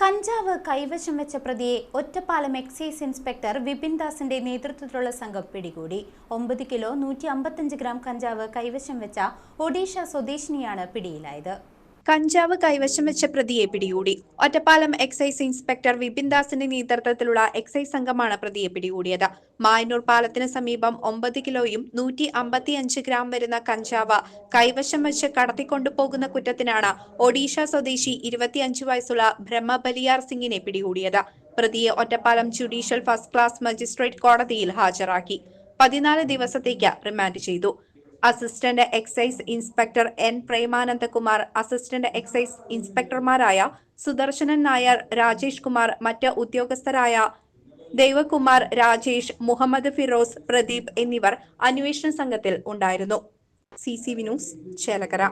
കഞ്ചാവ് കൈവശം വെച്ച പ്രതിയെ ഒറ്റപ്പാലം എക്സൈസ് ഇൻസ്പെക്ടർ വിപിൻ ദാസിന്റെ നേതൃത്വത്തിലുള്ള സംഘം പിടികൂടി. ഒമ്പത് കിലോ നൂറ്റി അമ്പത്തഞ്ച് ഗ്രാം കഞ്ചാവ് കൈവശം വെച്ച ഒഡീഷ സ്വദേശിനിയാണ് പിടിയിലായത്. കഞ്ചാവ് കൈവശം വെച്ച പ്രതിയെ പിടികൂടി. ഒറ്റപ്പാലം എക്സൈസ് ഇൻസ്പെക്ടർ വിപിൻ ദാസിന്റെ നേതൃത്വത്തിലുള്ള എക്സൈസ് സംഘമാണ് പ്രതിയെ പിടികൂടിയത്. മായന്നൂർ പാലത്തിന് സമീപം ഒമ്പത് കിലോയും നൂറ്റി അമ്പത്തിയഞ്ച് ഗ്രാം വരുന്ന കഞ്ചാവ് കൈവശം വെച്ച് കടത്തിക്കൊണ്ടുപോകുന്ന കുറ്റത്തിനാണ് ഒഡീഷ സ്വദേശി ഇരുപത്തിയഞ്ച് വയസ്സുള്ള ബ്രഹ്മബലിയാർ സിംഗിനെ പിടികൂടിയത്. പ്രതിയെ Ottapalam judicial first class magistrate കോടതിയിൽ ഹാജരാക്കി. പതിനാല് ദിവസത്തേക്ക് റിമാൻഡ് ചെയ്തു. Assistant excise inspector N Premanandakumar assistant excise ഇൻസ്പെക്ടർമാരായ Sudarsanan Nair Rajesh Kumar മറ്റ് ഉദ്യോഗസ്ഥരായ ദൈവകുമാർ രാജേഷ് മുഹമ്മദ് ഫിറോസ് പ്രദീപ് എന്നിവർ അന്വേഷണ സംഘത്തിൽ ഉണ്ടായിരുന്നു. C C V news Chelakkara.